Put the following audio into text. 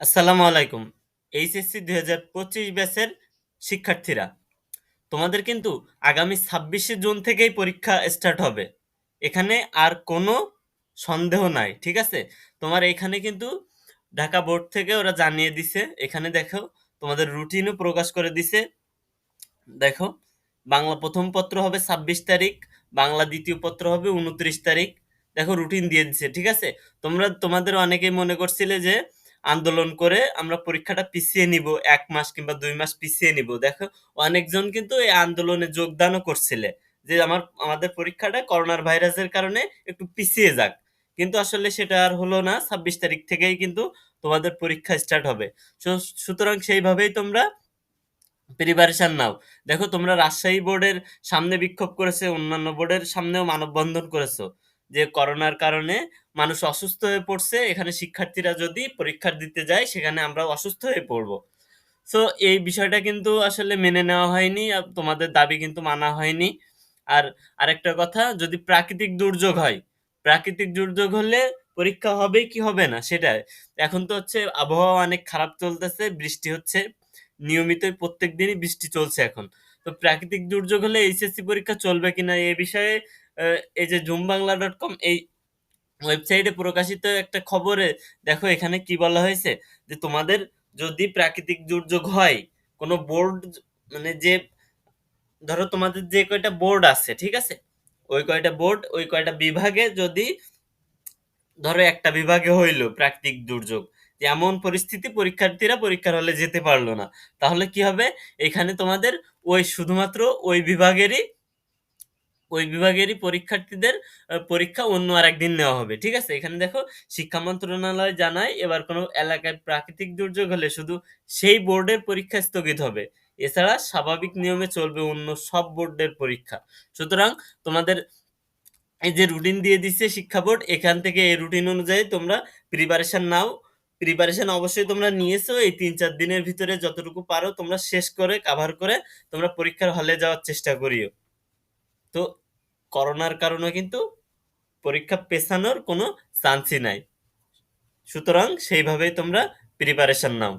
আসসালামু আলাইকুম। এইচএসসি দুই হাজার পঁচিশ ব্যাচের শিক্ষার্থীরা, তোমাদের কিন্তু আগামী ছাব্বিশে জুন থেকেই পরীক্ষা স্টার্ট হবে। এখানে আর কোনো সন্দেহ নাই, ঠিক আছে? তোমার এখানে কিন্তু ঢাকা বোর্ড থেকে ওরা জানিয়ে দিছে, এখানে দেখো তোমাদের রুটিনও প্রকাশ করে দিছে। দেখো, বাংলা প্রথম পত্র হবে ছাব্বিশ তারিখ, বাংলা দ্বিতীয় পত্র হবে উনত্রিশ তারিখ। দেখো রুটিন দিয়ে দিছে, ঠিক আছে? তোমরা, তোমাদের অনেকেই মনে করছিলে যে আন্দোলন করে আমরা পরীক্ষাটা পিছিয়ে নিব, এক মাস কিংবা দুই মাস পিছিয়ে নিব। দেখো, অনেকজন কিন্তু এই আন্দোলনে যোগদানও করছিলে যে আমার, আমাদের পরীক্ষাটা করোনার ভাইরাসের কারণে একটু পিছিয়ে যাক। কিন্তু আসলে সেটা আর হলো না, ছাব্বিশ তারিখ থেকেই কিন্তু তোমাদের পরীক্ষা স্টার্ট হবে। সুতরাং সেইভাবেই তোমরা প্রিপারেশন নাও। দেখো, তোমরা রাজশাহী বোর্ডের সামনে বিক্ষোভ করেছে, অন্যান্য বোর্ডের সামনেও মানববন্ধন করেছ। যে করোনার কারণে মানুষ অসুস্থ হয়ে পড়ছে, এখানে শিক্ষার্থীরা যদি পরীক্ষা দিতে যায়, সেখানে আমরা অসুস্থ হয়ে পড়ব। সো এই বিষয়টা কিন্তু আসলে মেনে নেওয়া হয়নি তোমাদের দাবি কিন্তু মানা হয়নি। আর আরেকটা কথা, যদি প্রাকৃতিক দুর্যোগ হয়, প্রাকৃতিক দুর্যোগ হলে পরীক্ষা হবে কি হবে না, সেটাই। এখন তো হচ্ছে আবহাওয়া অনেক খারাপ চলতেছে, বৃষ্টি হচ্ছে, নিয়মিতই প্রত্যেক দিনই বৃষ্টি চলছে এখন। তো প্রাকৃতিক দুর্যোগ হলে এইচএসসি পরীক্ষা চলবে কিনা এই বিষয়ে এই যে জুম বাংলা ডট কম এই ওয়েবসাইটে প্রকাশিত একটা খবরে দেখো এখানে কি বলা হয়েছে যে তোমাদের যদি প্রাকৃতিক দুর্যোগ হয়, কোনো বোর্ড মানে যে, ধরো তোমাদের যে কয়টা বোর্ড আছে, ঠিক আছে? ওই কয়টা বোর্ড ওই কয়টা বিভাগে যদি, ধরো একটা বিভাগে হইল প্রাকৃতিক দুর্যোগ এমন পরিস্থিতি পরীক্ষার্থীরা পরীক্ষার হলে যেতে পারল না, তাহলে কি হবে? এখানে তোমাদের ওই শুধুমাত্র ওই বিভাগেরই ওই বিভাগেরই পরীক্ষার্থীদের পরীক্ষা অন্য আর একদিন নেওয়া হবে, ঠিক আছে? এখানে দেখো, শিক্ষা মন্ত্রণালয় জানায়, এবার কোনো এলাকায় প্রাকৃতিক দুর্যোগ হলে শুধু সেই বোর্ডের পরীক্ষা স্থগিত হবে। এছাড়া স্বাভাবিক নিয়মে চলবে অন্য সব বোর্ডের পরীক্ষা। সুতরাং তোমাদের এই যে রুটিন দিয়ে দিচ্ছে শিক্ষা বোর্ড, এখান থেকে এই রুটিন অনুযায়ী তোমরা প্রিপারেশন নাও। প্রিপারেশন অবশ্যই তোমরা নিয়েছো। এই তিন চার দিনের ভিতরে যতটুকু পারো, তোমরা শেষ করে কাভার করে, তোমরা পরীক্ষার হলে যাওয়ার চেষ্টা করিও। তো করোনার কারণে কিন্তু পরীক্ষা পেছানোর কোনো চান্সই নাই। সুতরাং সেইভাবেই তোমরা প্রিপারেশন নাও।